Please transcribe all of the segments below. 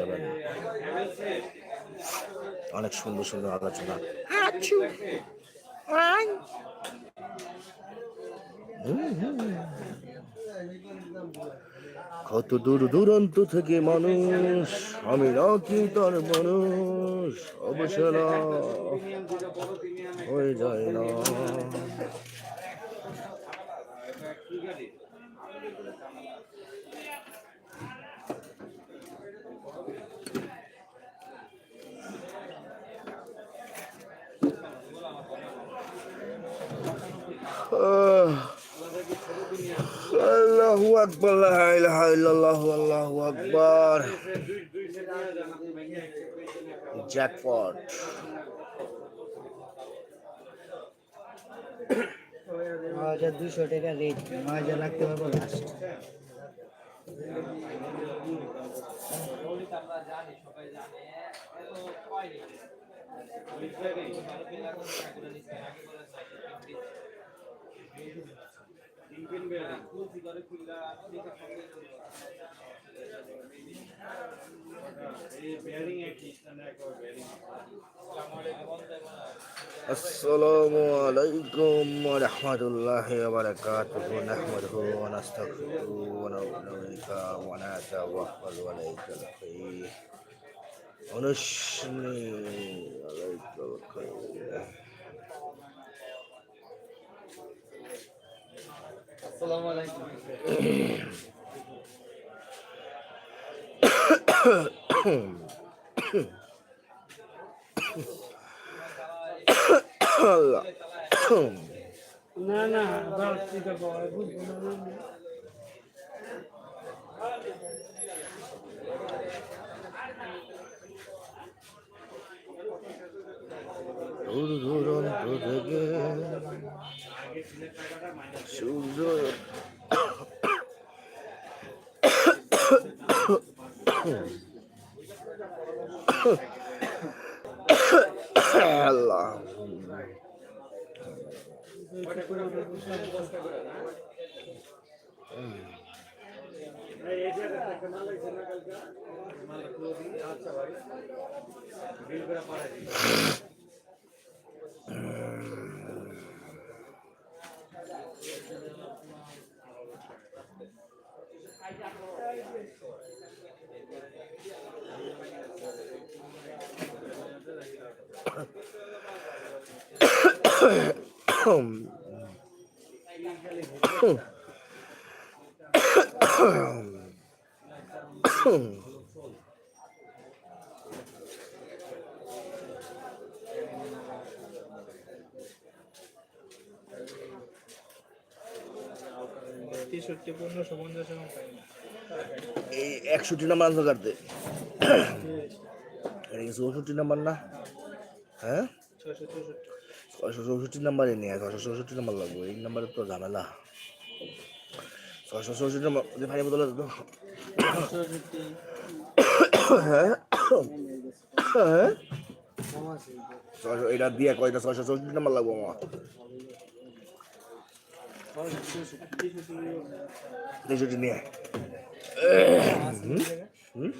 যাবেন অনেক সুন্দর সুন্দর আলোচনা। কত দূর দূরান্ত থেকে মানুষ, আমি নাকি তার মানুষ, অবসরা হয়ে যায় না আহ, আল্লাহু আকবার আল্লাহু আকবার। জ্যাকপট হাজার দুশো টাকা রেট নয় হাজার রাখতে পারব লাস্ট السلام عليكم ورحمة الله وبركاته. نحمده ونستغفره ونؤمن ونتوكل عليك الخير ونشني عليك الخير আসসালামু আলাইকুম। আল্লাহ না না তো বড় বুঝব না দূর দূরান্ত তেষট্টি এরকম এই একষট্টি নাম্বার আনছো কাটতে এটা কি চৌষট্টি নাম্বার না? হ্যাঁ? ছয়শো চৌষট্টি ছয়শো চৌষট্টি নাম্বারে নিয়ে ছয়শো চৌষট্টি নাম্বার লাগবে এই নাম্বারে তো ঝামেলা। ছয়শো চৌষট্টি নাম্বার ভাই বদলে তো হ্যাঁ হ্যাঁ ছয়শো এটা দিয়ে কয়টা? ছয়শো চৌষট্টি নাম্বার লাগবো আমার। তেষট্টি নিয়ে হুম?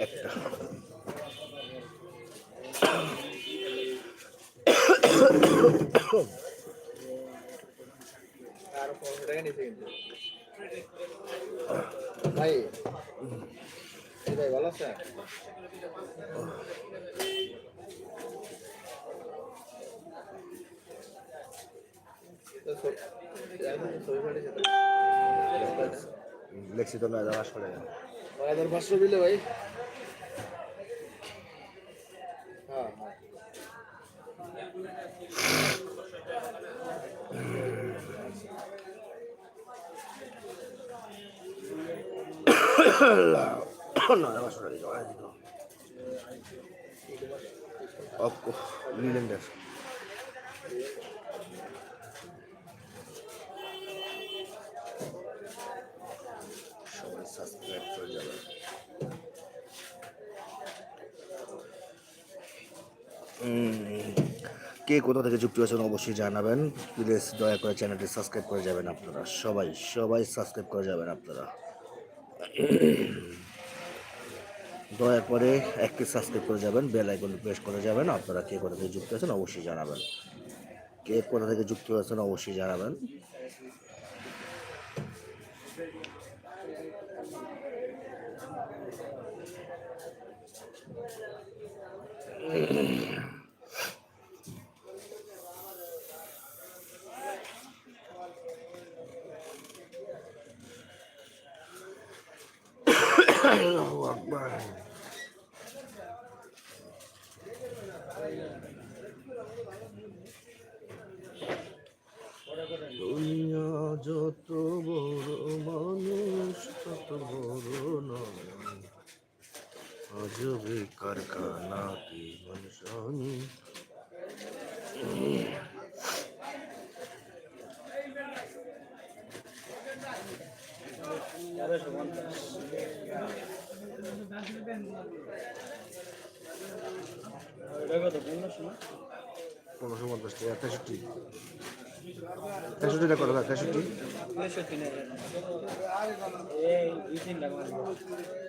একটা আরও পনেরো টাকা নিচে কিন্তু ভাই ভাই ভালো আছে? তো লেখছি তো নয় দশ করে হাজার পাঁচশো দিলে ভাই। কে কোথা থেকে যুক্ত আছেন অবশ্যই জানাবেন। প্লিজ দয়া করে চ্যানেলটি সাবস্ক্রাইব করে যাবেন আপনারা। সবাই সবাই সাবস্ক্রাইব করে যাবেন আপনারা। দয়া করে একটি সাবস্ক্রাইব করে যাবেন বেল আইকন প্রেস করে যাবেন, আপনারা কে কোথা থেকে যুক্ত আছেন অবশ্যই জানাবেন। কে কোথা থেকে যুক্ত আছেন অবশ্যই জানাবেন। আল্লাহু আকবার দুনিয়া যত বড় মানুষ তত বড় নয় আজবে কারখানাতে মানুষ পনেরোশো পঞ্চাশ টাকা তেষট্টি। তেষট্টি টাকা কত তেষট্টি ওই যে সামনে যে মসজিদ মার্কেটটা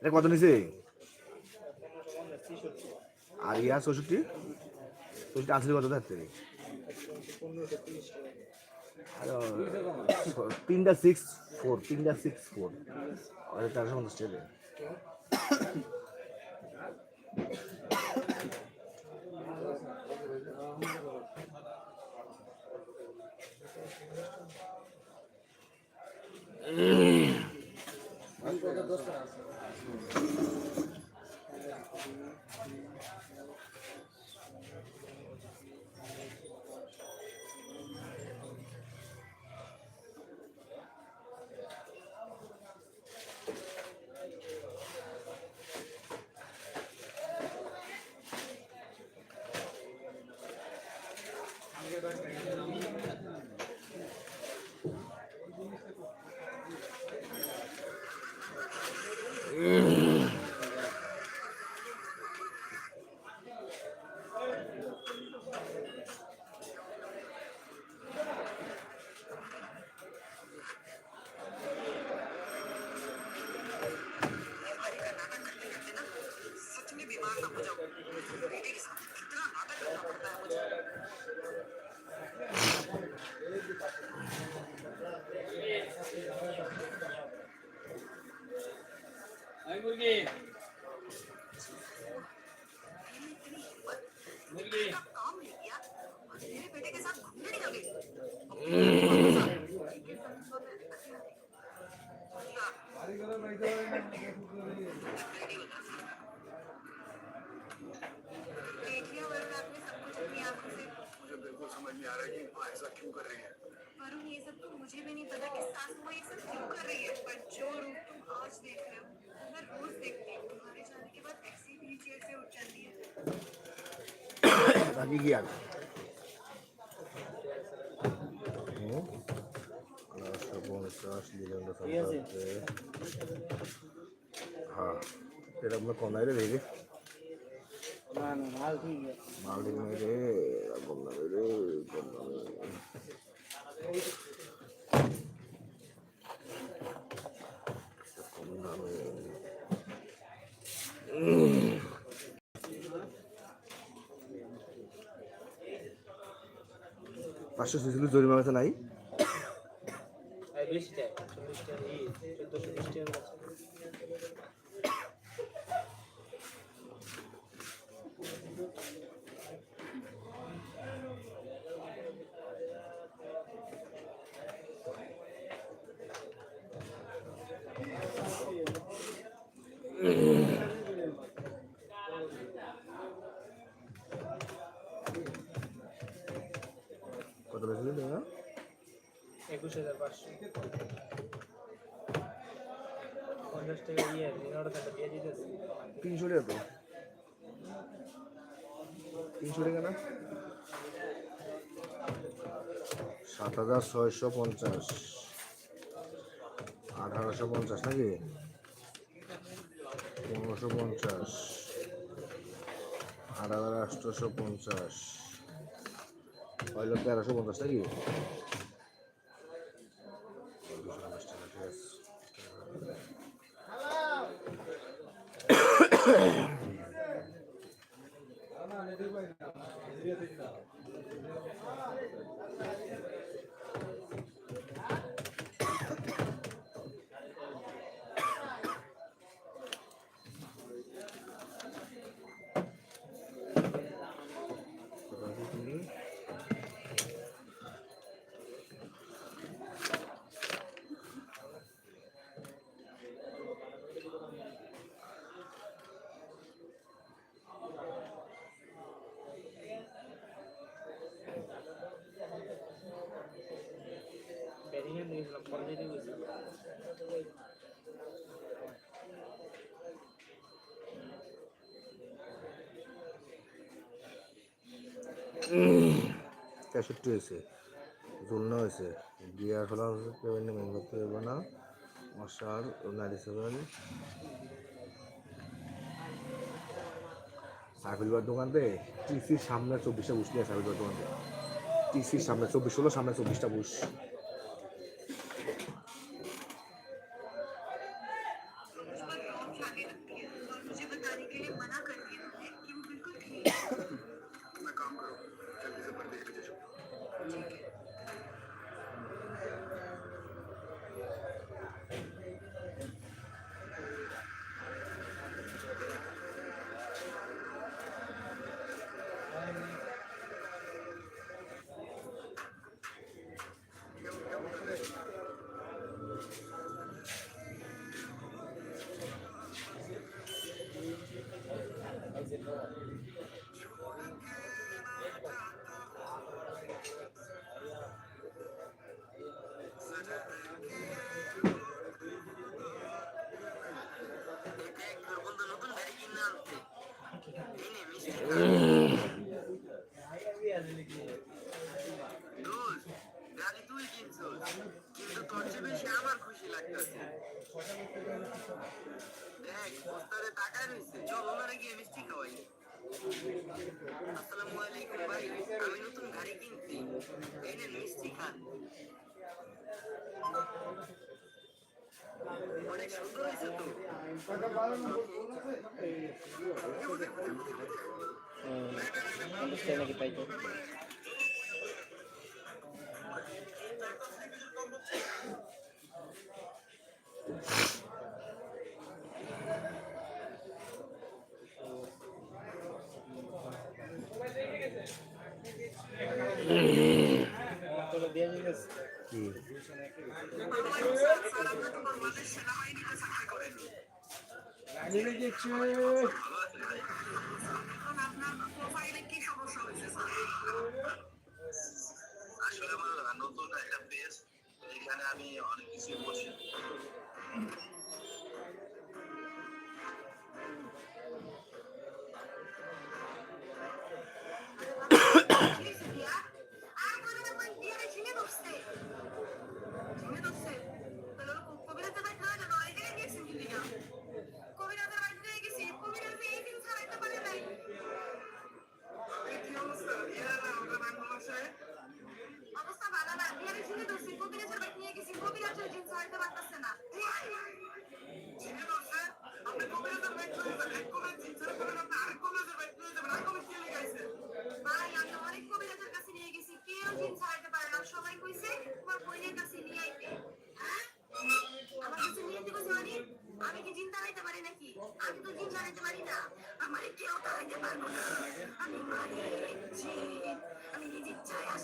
এটা কত নিছে আর ইয়া চৌষট্টি? চৌষট্টি আসলে কত থাকতে? তিনটা সিক্স ফোর তিনটা সিক্স ফোর আর চারশো পঞ্চাশ रोज देख रहे हो? तो मैं रोज देखती हूँ। तुम्हारे जाने के बाद टैक्सी भी चेयर से उठ जाती है। बाकी क्या? हम्म। हाँ। तेरा मैं कौन है रे भेजे? ना ना माल ठीक है माल ठीक मेरे बोलना मेरे बोलना मेरे পাঁচশো সিসি জরিমানা নাই। বেশি চোদ্দশো বিশ টাকা তিনশো টাকা তো। তিনশো টাকা না? সাত হাজার ছয়শো পঞ্চাশ। আঠারোশো পঞ্চাশ নাকি? পনেরোশো পঞ্চাশ। আট হাজার আটশোশো পঞ্চাশ। হইল তেরোশো পঞ্চাশ নাকি দুশো পঞ্চাশ টাকা, ঠিক আছে। ব্যারিকেড দিয়েছিলাম পঞ্চায়েতে গেছিলাম তেষট্টি হয়েছে। ঝুলনা হয়েছে। বিয়ার হচ্ছে পেমেন্ট মেন করতে হবে না। মশার নাইনটি সেভেন সাইফুলবার দোকানতে টিসির সামনে চব্বিশটা বুঝলি সাইফুলবার দোকানতে টিসির সামনে চব্বিশ হলো সামনে চব্বিশটা বুঝ আসসালামু আলাইকুম ভাই আমি নতুন গাড়ি কিনছি এই নেন মিষ্টি খান অনেক সুন্দর হয়েছে তো পঞ্চাশ টাকা নাকি তাই তো তোরা আসলে আমার নতুন একটা পেজ এখানে আমি অনেক কিছু বসি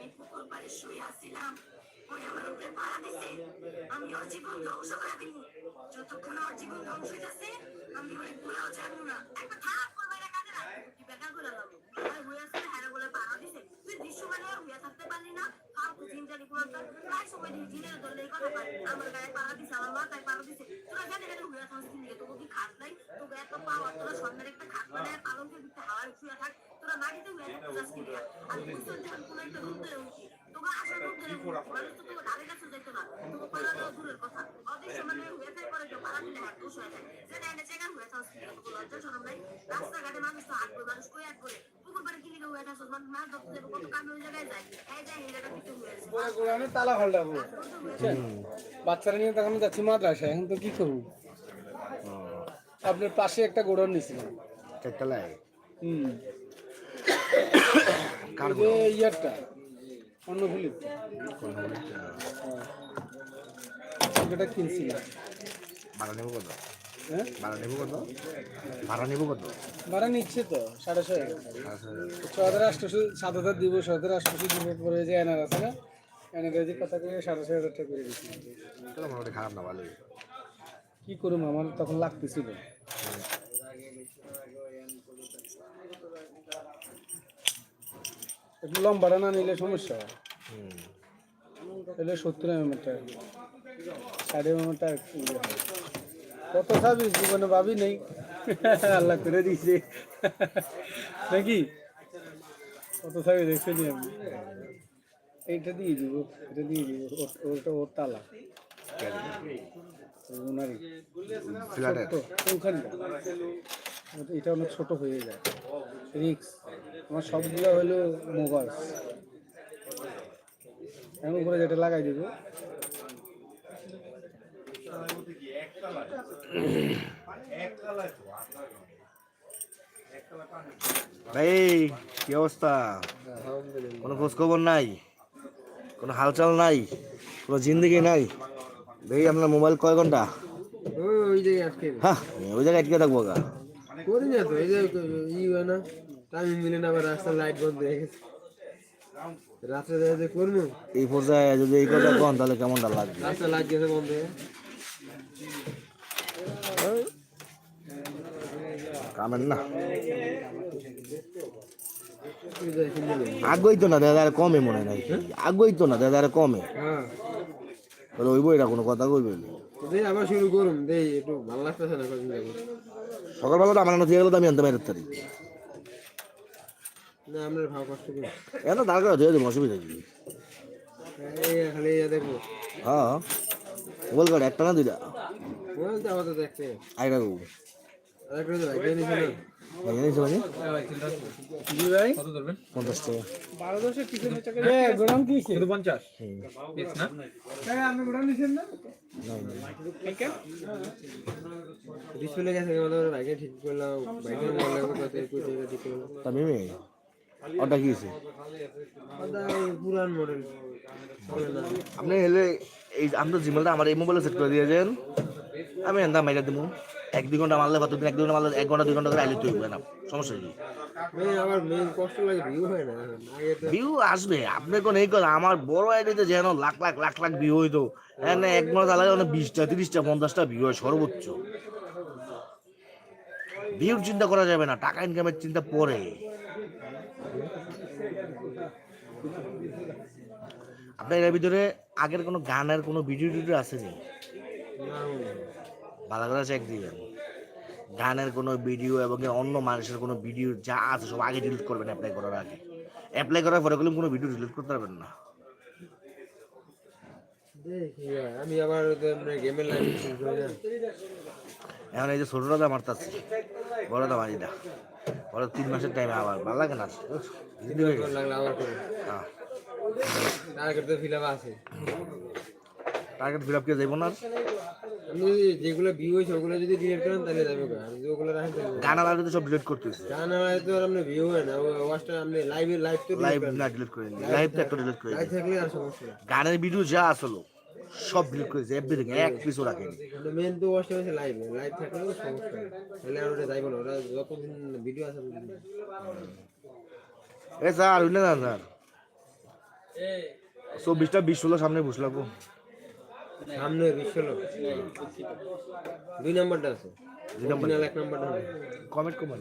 আমি আমার উপরে পাড়া দিছে পুরাও আর বলে পাড়া দিছে তুই দৃশ্য মানে আর হইয়া থাকতে পারলি না চিন্তানি কোনো একটা প্রায় সময় জিনের পাই আমার গায়ে পাড়া দিছে আমার মাথায় পাড়া দিছে তোরা জানি না হইয়া থাকছিস নিয়ে তোকে কি খাট নাই তোকে এত পাওয়া তোরা স্বর্ণের একটা খাট মানে পালঙ্কের ভিতরে হাওয়ার শুয়ে থাক তোরা মাটিতে হইয়া থাকতে চাস কি দিয়া আর তুই তো যখন কোনো একটা রূপ ধরে উঠি তোকে আসার রূপ ধরে মানুষ তো তোকে ধারে কাছে যেত না তোকে পাড়া দেওয়া দূরের কথা। অদৃশ্য মানে হয়ে থাকে পরে কেউ পাড়া দিলে দোষ হয়ে যায়। সেটা এনে জায়গা হয়ে থাকছিস লজ্জা সরম নাই। রাস্তাঘাটে মানুষ তো হাত মানুষ কই হাত করে পুকুর পাড়ে কিনে হয়ে থাকছিস মানুষ মাছ ধরতে যাবে কত কামে ওই জায়গায় যায়। এই যায় এই জায়গা কিছু হয়ে গেছে তালা ফাল্টাবো বাচ্চারা নিয়ে তখন যাচ্ছি মাদ্রাসায় এখন তো কি করব? আপনার পাশে একটা গোডাউন নিয়েছিলাম। চারতলায় হুম। কার এই ইয়ারটা অন্য ফিলিপটা এটা কিনছিলাম। ভাড়া নেব কত? হ্যাঁ? ভাড়া নেব কত? ভাড়া নেব কত? ভাড়া নিচ্ছে তো সাড়ে ছয় ছ হাজার। আটশোশো সাত হাজার দিব ছ হাজার আটশোশো দিব পরে যে এনার আছে না এনার যে কথা করে সাড়ে ছয় হাজার টাকা করে দিচ্ছি। তাহলে মোটামুটি খারাপ না ভালোই। কি করুম আমার তখন লাগতেছিল। একটু লম্বাটা না নিলে সমস্যা। তাহলে সত্তর এমএমটা ষাট এমএমটা একটু ইয়ে কত খাবি জীবনে ভাবি নেই। আল্লাহ করে দিছে নাকি? কত খাবি দেখছেন আমি এইটা দিয়ে দিব এটা দিয়ে দিব। ওটা ওর তালা। ওনারই। ওখানটা এটা অনেক ছোট হয়ে যায়। রিক্স আমার সবগুলো হলো মোবাইল। এমন উপরে যেটা লাগাই দিব। ভাই কি অবস্থা? কোনো খোঁজ খবর নাই? কোনো হালচাল নাই? কোনো জিন্দগি নাই? ভাই আপনার মোবাইল কয় ঘণ্টা? ওই যে আজকে। হ্যাঁ ওই জায়গায় আটকে থাকব গা। করি না তো এই যে ই হয় না টাইম মিলে না আবার রাস্তার লাইট বন্ধ হয়ে গেছে। রাত্রে দেখা যে করব এই পর্যায়ে যদি এই কথা কন তাহলে কেমনটা লাগবে? রাস্তার লাইট গেছে বন্ধ হয়ে। কামেন না। আগ্রহী তো না দাদা আর কমে মনে নাই আগ্রহী তো না দাদা আর কমে। হ্যাঁ। তাহলে ওই বইটা কোনো কথা কইবে না। দেই আবার শুরু করুন। দেই একটু ভালো লাগতেছে না যাব আমার না দিয়ে গেলে আমি আনতে পারি তারি করি। এত দাঁড় করে ধুয়ে দেবো অসুবিধা কি? খালি দেখব। হ্যাঁ। মোবাইল কার্ড একটা না দুইটা? বল আরেকটা তো পঞ্চাশ টাকা। বারো দশের পিছনে টাকা কি পঞ্চাশ হ্যাঁ আপনি গোড়াম ডিসপ্লে গেছে বাইকে ঠিক করলাম বাইকে ঠিক করলাম ওটা কি ওটা পুরান মডেল আপনি এলে এই আমি তো জিমেলটা আমার এই মোবাইলে সেট করে দিয়েছেন আমি এন্দা মাইরা দেবো এক দুই ঘণ্টা মারলে কতদিন এক দুই ঘণ্টা মারলে এক ঘণ্টা দুই ঘণ্টা করে আইলে তুই না। সমস্যা লাগে ভিউ হয় না। আসবে আপনি কোন এই কথা আমার বড় আইডিতে যেন লাখ লাখ লাখ লাখ ভিউ হইতো এখানে এক মাস আলাদা মানে বিশটা তিরিশটা পঞ্চাশটা ভিউ হয় সর্বোচ্চ। ভিউর চিন্তা করা যাবে না টাকা ইনকামের চিন্তা পরে। আপনার এর ভিতরে আগের কোনো গানের কোনো ভিডিও টিডিও আসেনি? ভালো করে চেক দিবেন গানের কোনো ভিডিও এবং অন্য মানুষের কোনো ভিডিও যা আছে সব আগে ডিলিট করবেন অ্যাপ্লাই করার আগে। অ্যাপ্লাই করার পরে কোনো ভিডিও ডিলিট করতে পারবেন না। আমি আবার গেমের লাইন এখন এই যে ছোটটা দাম মারতাছি বড় দাম মারি না। বড় তিন মাসের টাইমে আবার ভালো লাগে না হয়ে। হ্যাঁ টার্গেট ফিল আছে। টার্গেট ফিল আপ কে যাইব না। আপনি যেগুলো ভিউ হয়েছে ওগুলো যদি ডিলিট করেন তাহলে যাবে কই? যদি ওগুলো রাখেন তাহলে গান আলাদা তো সব ডিলিট করতেছি। গান তো আপনি ভিউ হয় না। ওয়াচটা আপনি লাইভে লাইভ তো লাইভ না ডিলিট করে লাইভ তো একটা ডিলিট করে লাইভ থাকলে আর সমস্যা গানের ভিডিও যা আসলো সব ডিলিট করেছে। এভরিথিং এক পিসও রাখেনি। মেন তো ওয়াচটা হচ্ছে লাইভ লাইভ থাকলে সমস্যা তাহলে আর ওটা যাইব না। ওটা যতদিন ভিডিও আছে। এ স্যার হইলে না স্যার চব্বিশটা বিশ ষোলো সামনে বসলাম সামনে বিশ্ব দুই নাম্বারটা আছে। দুই নাম্বার এক নাম্বারটা হবে। কমেন্ট কমান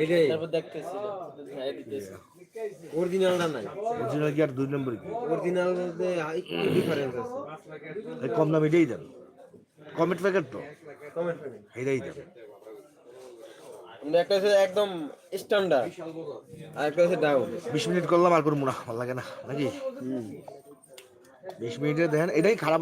এইটাই। হ্যাঁ, অরিজিনালটা নাই। অরিজিনাল কি আর দুই নম্বর কি? অরিজিনাল মধ্যে ডিফারেন্স আছে। এই কম দাম এটাই দেন। কমেন্ট প্যাকেট তো। কমেন্ট করেন এটাই দেন। একটা হচ্ছে একদম স্ট্যান্ডার্ড আর একটা হচ্ছে ডাউন বিশ মিনিট করলাম আর করব না ভালো লাগে না। নাকি? বিশ মিনিটে দেখেন এটাই খারাপ